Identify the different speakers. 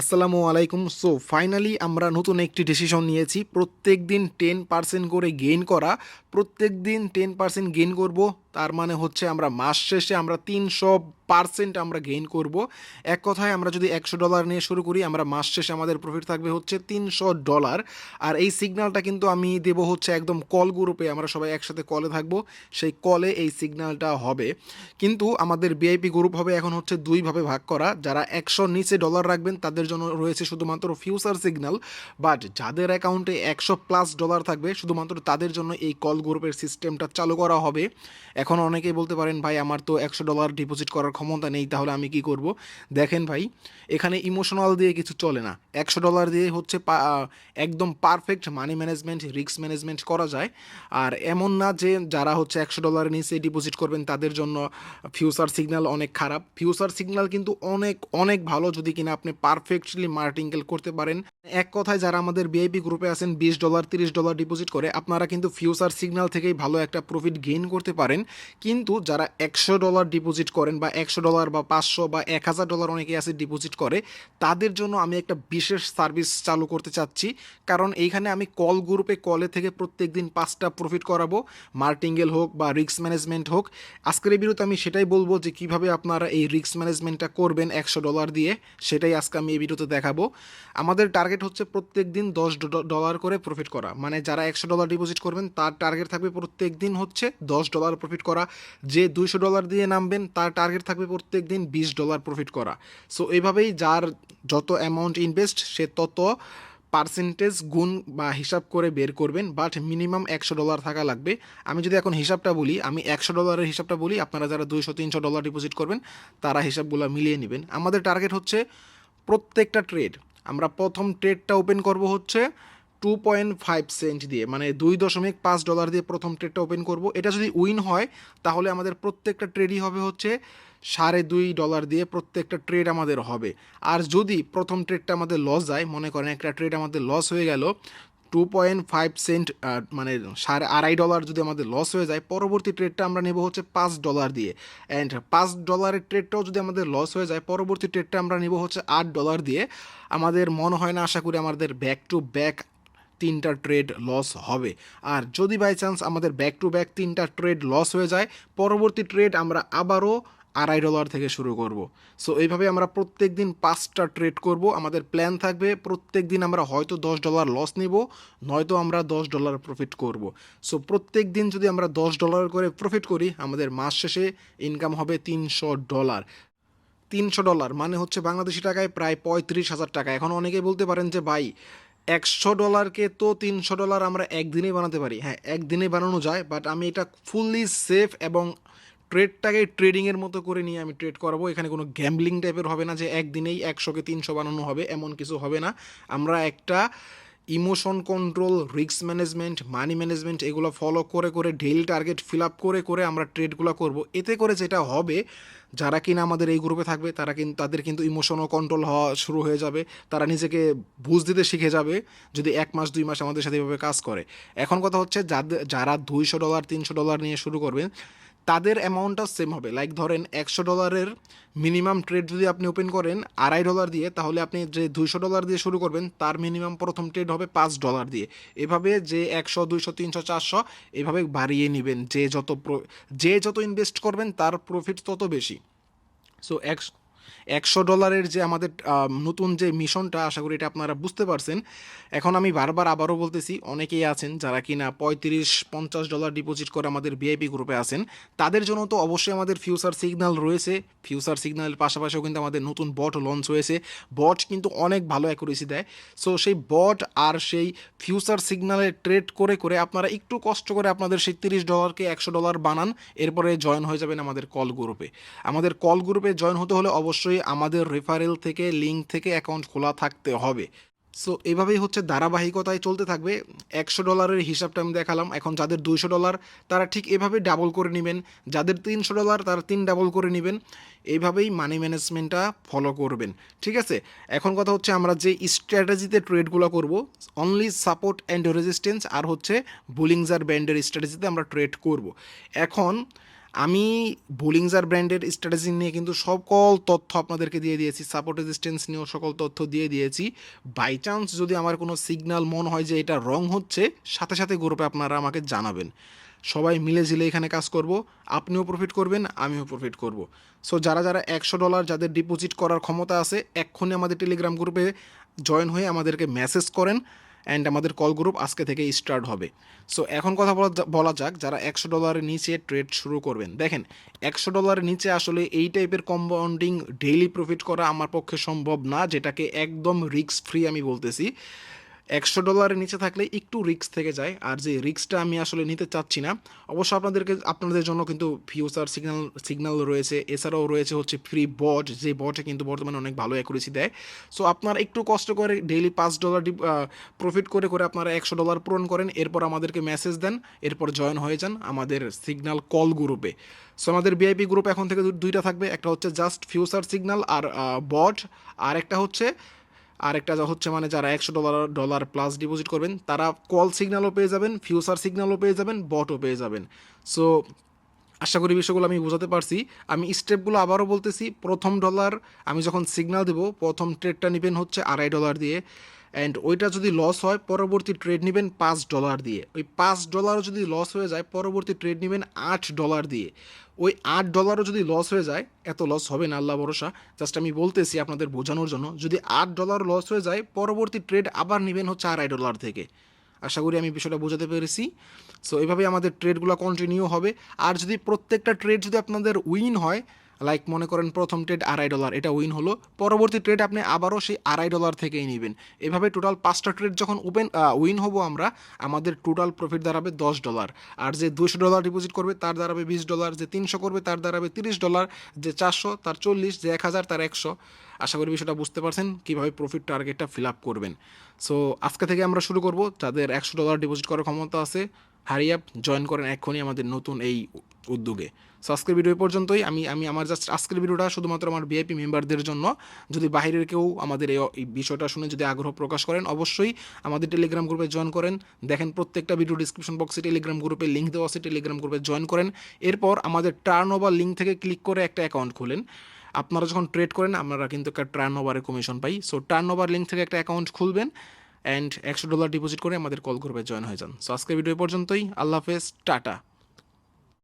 Speaker 1: আসসালামু আলাইকুম। So finally আমরা নতুন একটি ডিসিশন নিয়েছি। প্রত্যেক দিন টেন পার্সেন্ট করে গেইন করা। প্রত্যেক দিন টেন পার্সেন্ট গেইন করব। তার মানে হচ্ছে আমরা মাস শেষে আমরা তিনশো পার্সেন্ট আমরা গেইন করব। এক কথায় আমরা যদি একশো ডলার নিয়ে শুরু করি, আমরা মাস শেষে আমাদের প্রফিট থাকবে হচ্ছে তিনশো ডলার আর এই সিগন্যালটা কিন্তু আমি দেব হচ্ছে একদম কল গ্রুপে আমরা সবাই একসাথে কলে থাকব, সেই কলে এই সিগন্যালটা হবে। কিন্তু আমাদের বিআইপি গ্রুপ হবে এখন হচ্ছে দুইভাবে ভাগ করা। যারা একশো নিচে ডলার রাখবেন, তাদের জন্য রয়েছে শুধুমাত্র ফিউচার সিগন্যাল বাট যাদের অ্যাকাউন্টে একশো প্লাস ডলার থাকবে, শুধুমাত্র তাদের জন্য এই কল গ্রুপের সিস্টেমটা চালু করা হবে। এখন অনেকেই বলতে পারেন, ভাই, আমার তো একশো ডলার ডিপোজিট করার ক্ষমতা নেই, তাহলে আমি কি করব? দেখেন ভাই, এখানে ইমোশনাল দিয়ে কিছু চলে না। একশো ডলার দিয়ে হচ্ছে একদম perfect money management risk management করা যায়। আর এমন না যে যারা হচ্ছে একশো ডলারের নিচে ডিপোজিট করবেন, তাদের জন্য ফিউচার সিগন্যাল অনেক খারাপ। ফিউচার সিগন্যাল কিন্তু অনেক অনেক ভালো যদি কিনা আপনি পারফেক্টলি মার্টিঙ্গেল করতে পারেন। এক কথায় যারা আমাদের বিআইপি গ্রুপে আছেন, বিশ ডলার তিরিশ ডলার ডিপোজিট করে, আপনারা কিন্তু ফিউচার সিগন্যাল থেকেই ভালো একটা প্রফিট গেইন করতে পারেন। কিন্তু যারা একশো ডলার ডিপোজিট করেন বা একশো ডলার বা পাঁচশো বা এক হাজার ডলার অনেকে আছে ডিপোজিট করে, তাদের জন্য আমি একটা বিশেষ সার্ভিস চালু করতে চাচ্ছি। কারণ এইখানে আমি কল গ্রুপে কলে থেকে প্রত্যেক দিন পাঁচটা প্রফিট করাবো মার্টিঙ্গেল হোক বা রিক্স ম্যানেজমেন্ট হোক। আজকের এই ভিডিওতে আমি সেটাই বলব যে কীভাবে আপনারা এই রিস্ক ম্যানেজমেন্টটা করবেন একশো ডলার দিয়ে, সেটাই আজকে আমি এই ভিডিওতে দেখাবো। আমাদের টার্গেট হচ্ছে প্রত্যেক দিন দশ ডলার করে প্রফিট করা। মানে যারা একশো ডলার ডিপোজিট করবেন, তার টার্গেট থাকবে প্রত্যেক দিন হচ্ছে দশ ডলার প্রফিট করা। যে দুইশো ডলার দিয়ে নামবেন, তার টার্গেট থাকবে প্রত্যেক দিন বিশ ডলার প্রফিট করা। সো এইভাবেই যার যত অ্যামাউন্ট ইনভেস্ট সে তত পার্সেন্টেজ গুণ বা হিসাব করে বের করবেন বাট মিনিমাম একশো ডলার থাকা লাগবে। আমি যদি এখন হিসাবটা বলি, আমি একশো ডলারের হিসাবটা বলি, আপনারা যারা দুইশো, তিনশো ডলার ডিপোজিট করবেন, তারা হিসাবগুলো মিলিয়ে নেবেন। আমাদের টার্গেট হচ্ছে প্রত্যেকটা ট্রেড আমরা প্রথম ট্রেডটা ওপেন করব হচ্ছে টু পয়েন্ট ফাইভ সেন্ট দিয়ে মানে দুই দশমিক পাঁচ ডলার দিয়ে প্রথম ট্রেডটা ওপেন করব। এটা যদি উইন হয়, তাহলে আমাদের প্রত্যেকটা ট্রেডই হবে হচ্ছে সাড়ে দুই ডলার দিয়ে প্রত্যেকটা ট্রেড আমাদের হবে। আর যদি প্রথম ট্রেডটা আমাদের লস যায়, মনে করেন একটা ট্রেড আমাদের লস হয়ে গেল টু পয়েন্ট ফাইভ সেন্ট মানে সাড়ে আড়াই ডলার যদি আমাদের লস হয়ে যায়, পরবর্তী ট্রেডটা আমরা নেব হচ্ছে পাঁচ ডলার দিয়ে। অ্যান্ড পাঁচ ডলারের ট্রেডটাও যদি আমাদের লস হয়ে যায়, পরবর্তী ট্রেডটা আমরা নেব হচ্ছে আট ডলার দিয়ে। আমাদের মনে হয় না, আশা করি আমাদের ব্যাক টু ব্যাক তিনটা ট্রেড লস হবে। আর যদি বাই চান্স আমাদের ব্যাক টু ব্যাক তিনটা ট্রেড লস হয়ে যায়, পরবর্তী ট্রেড আমরা আবারও আড়াই ডলার থেকে শুরু করব। সো এইভাবে আমরা প্রত্যেক দিন পাঁচটা ট্রেড করব। আমাদের প্ল্যান থাকবে প্রত্যেক দিন আমরা হয়তো দশ ডলার লস নিব, নয়তো আমরা দশ ডলার প্রফিট করব। সো প্রত্যেক দিন যদি আমরা দশ ডলার করে প্রফিট করি, আমাদের মাস শেষে ইনকাম হবে তিনশো ডলার। তিনশো ডলার মানে হচ্ছে বাংলাদেশি টাকায় প্রায় পঁয়ত্রিশ হাজার টাকা। এখন অনেকেই বলতে পারেন যে, ভাই, একশো ডলারকে তো তিনশো ডলার আমরা একদিনেই বানাতে পারি। হ্যাঁ একদিনে বানানো যায় বাট আমি এটা ফুললি সেফ এবং ট্রেডটাকে ট্রেডিংয়ের মতো করে নিয়ে আমি ট্রেড করাবো। এখানে কোনো গ্যাম্বলিং টাইপের হবে না যে একদিনেই একশোকে তিনশো বানানো হবে, এমন কিছু হবে না। আমরা একটা emotion control risk management money management এগুলো ফলো করে করে ডেইলি টার্গেট ফিল আপ করে করে আমরা ট্রেডগুলো করব। এতে করে যেটা হবে, যারা কিনা আমাদের এই গ্রুপে থাকবে, তারা কিন্তু তাদের কিন্তু ইমোশনও কন্ট্রোল হওয়া শুরু হয়ে যাবে। তারা নিজেকে বুঝ দিতে শিখে যাবে, যদি এক মাস, দুই মাস আমাদের সাথে এভাবে কাজ করে। এখন কথা হচ্ছে যাদের যারা দুইশো ডলার তিনশো ডলার নিয়ে শুরু করবেন তাদের অ্যামাউন্টটা সেম হবে। লাইক ধরেন একশো ডলারের মিনিমাম ট্রেড যদি আপনি ওপেন করেন, আড়াই ডলার দিয়ে, তাহলে আপনি যে দুইশো ডলার দিয়ে শুরু করবেন, তার মিনিমাম প্রথম ট্রেড হবে পাঁচ ডলার দিয়ে। এভাবে যে একশো, দুইশো, তিনশো, চারশো, এভাবে বাড়িয়ে নেবেন। যে যত যে যত ইনভেস্ট করবেন, তার প্রফিট তত বেশি। সো একশো একশো ডলারের যে আমাদের নতুন যে মিশনটা, আশা করি এটা আপনারা বুঝতে পারছেন। এখন আমি বারবার আবারও বলতেছি, অনেকেই আছেন যারা কিনা পঁয়ত্রিশ, পঞ্চাশ ডলার ডিপোজিট করে আমাদের ভিআইপি গ্রুপে আছেন, তাদের জন্য তো অবশ্যই আমাদের ফিউচার সিগন্যাল রয়েছে। ফিউচার সিগন্যালের পাশাপাশিও কিন্তু আমাদের নতুন বট লঞ্চ হয়েছে। বট কিন্তু অনেক ভালো অ্যাকুরেসি দেয়। সো সেই বট আর সেই ফিউচার সিগন্যালে ট্রেড করে করে আপনারা একটু কষ্ট করে আপনাদের সেই তিরিশ ডলারকে একশো ডলার বানান, এরপরে জয়েন হয়ে যাবেন আমাদের কল গ্রুপে আমাদের কল গ্রুপে জয়েন হতে হলে অবশ্যই আমাদের রেফারেল থেকে লিঙ্ক থেকে অ্যাকাউন্ট খোলা থাকতে হবে। সো এভাবেই হচ্ছে ধারাবাহিকতায় চলতে থাকবে। একশো ডলারের হিসাবটা আমি দেখালাম। এখন যাদের দুইশো ডলার তারা ঠিক এভাবে ডাবল করে নেবেন। যাদের তিনশো ডলার তারা তিন ডাবল করে নেবেন। এইভাবেই মানি ম্যানেজমেন্টটা ফলো করবেন। ঠিক আছে? এখন কথা হচ্ছে আমরা যে স্ট্র্যাটেজিতে ট্রেডগুলো করব অনলি সাপোর্ট অ্যান্ড রেজিস্ট্যান্স আর হচ্ছে বুলিংজার ব্যান্ডের স্ট্র্যাটেজিতে আমরা ট্রেড করব। এখন আমি বোলিংজার ব্র্যান্ডের স্ট্র্যাটেজি নিয়ে কিন্তু সকল তথ্য আপনাদেরকে দিয়ে দিয়েছি সাপোর্ট রেজিস্ট্যান্স নিয়েও সকল তথ্য দিয়ে দিয়েছি। বাই চান্স যদি আমার কোনো সিগনাল মনে হয় যে এটা রং হচ্ছে, সাথে সাথে গ্রুপে আপনারা আমাকে জানাবেন। সবাই মিলে ঝিলে এখানে কাজ করব, আপনিও প্রফিট করবেন, আমিও প্রফিট করব। সো যারা যারা একশো ডলার যাদের ডিপোজিট করার ক্ষমতা আছে, এক্ষুনি আমাদের টেলিগ্রাম গ্রুপে জয়েন হয়ে আমাদেরকে মেসেজ করেন। অ্যান্ড আমাদের কল গ্রুপ আজকে থেকে স্টার্ট হবে। সো এখন কথা বলা বলা যাক যারা একশো ডলারের নিচে ট্রেড শুরু করবেন। দেখেন, একশো ডলারের নিচে আসলে এই টাইপের কম্পাউন্ডিং ডেইলি প্রফিট করা আমার পক্ষে সম্ভব না, যেটাকে একদম রিস্ক ফ্রি আমি বলতেছি। একশো ডলারের নিচে থাকলে একটু রিস্ক থেকে যায়। আর যে রিস্কটা আমি আসলে নিতে চাচ্ছি না, অবশ্য আপনাদেরকে, আপনাদের জন্য কিন্তু ফিউচার সিগন্যাল সিগন্যাল রয়েছে। এছাড়াও রয়েছে হচ্ছে ফ্রি বট যে বটে কিন্তু বর্তমানে অনেক ভালো অ্যাকুরেসি দেয়। সো আপনারা একটু কষ্ট করে ডেইলি পাঁচ ডলার প্রফিট করে করে আপনারা একশো ডলার পূরণ করেন। এরপর আমাদেরকে মেসেজ দেন, এরপর জয়েন হয়ে যান আমাদের সিগন্যাল কল গ্রুপে সো আমাদের বিআইপি গ্রুপ এখন থেকে দুইটা থাকবে। একটা হচ্ছে জাস্ট ফিউচার সিগন্যাল আর বট আর একটা হচ্ছে আরেকটা হচ্ছে মানে যারা একশো ডলার ডলার প্লাস ডিপোজিট করবেন, তারা কল সিগনালও পেয়ে যাবেন ফিউচার সিগনালও পেয়ে যাবেন বটও পেয়ে যাবেন। সো আশা করি বিষয়গুলো আমি বোঝাতে পারছি। আমি স্টেপগুলো আবারও বলতেছি, প্রথম ডলার আমি যখন সিগনাল দেবো, প্রথম ট্রেডটা নেবেন হচ্ছে আড়াই ডলার দিয়ে। অ্যান্ড ওইটা যদি লস হয়, পরবর্তী ট্রেড নেবেন পাঁচ ডলার দিয়ে। ওই পাঁচ ডলারও যদি লস হয়ে যায়, পরবর্তী ট্রেড নেবেন আট ডলার দিয়ে। ওই আট ডলারও যদি লস হয়ে যায়, এত লস হবে না, আল্লাহ ভরসা। জাস্ট আমি বলতেছি আপনাদের বোঝানোর জন্য, যদি আট ডলার লস হয়ে যায়, পরবর্তী ট্রেড আবার নেবেন হচ্ছে আড়াই ডলার থেকে। আশা করি আমি বিষয়টা বোঝাতে পেরেছি। সো এভাবেই আমাদের ট্রেডগুলো কন্টিনিউ হবে। আর যদি প্রত্যেকটা ট্রেড যদি আপনাদের উইন হয় লাইক মনে করেন প্রথম ট্রেড আড়াই ডলার এটা উইন হলো। পরবর্তী ট্রেড আপনি আবারও সেই আড়াই ডলার থেকেই নেবেন। এভাবে টোটাল পাঁচটা ট্রেড যখন ওপেন উইন হব আমরা, আমাদের টোটাল প্রফিট দাঁড়াবে দশ ডলার আর যে দুশো ডলার ডিপোজিট করবে, তার দাঁড়াবে বিশ ডলার যে তিনশো করবে, তার দাঁড়াবে তিরিশ ডলার যে চারশো, তার চল্লিশ। যে এক হাজার, তার একশো। আশা করি বিষয়টা বুঝতে পারছেন কীভাবে প্রফিট টার্গেটটা ফিল আপ করবেন। সো আজকে থেকে আমরা শুরু করব। যাদের একশো ডলার ডিপোজিট করার ক্ষমতা আছে হারি আপ জয়েন করেন এক্ষুনি আমাদের নতুন এই উদ্যোগে। সো আজকের ভিডিও পর্যন্তই। আমি আমি আমার জাস্ট আজকের ভিডিওটা শুধুমাত্র আমার ভিআইপি মেম্বারদের জন্য। যদি বাইরের কেউ আমাদের এই বিষয়টা শুনে যদি আগ্রহ প্রকাশ করেন, অবশ্যই আমাদের টেলিগ্রাম গ্রুপে জয়েন করেন। দেখেন প্রত্যেকটা ভিডিও ডিসক্রিপশন বক্সে টেলিগ্রাম গ্রুপে লিঙ্ক দেওয়া আছে টেলিগ্রাম গ্রুপে জয়েন করেন। এরপর আমাদের টার্ন ওভার লিঙ্ক থেকে ক্লিক করে একটা অ্যাকাউন্ট খুলেন। আপনারা যখন ট্রেড করেন আপনারা কিন্তু একটা টার্ন ওভারের কমিশন পাই। সো টার্ন ওভার লিঙ্ক থেকে একটা অ্যাকাউন্ট খুলবেন। অ্যান্ড একশো ডলার ডিপোজিট করে আমাদের কল গ্রুপে জয়েন হয়ে যান। সো আজকের ভিডিও পর্যন্তই। আল্লাহ হাফেজ। টাটা।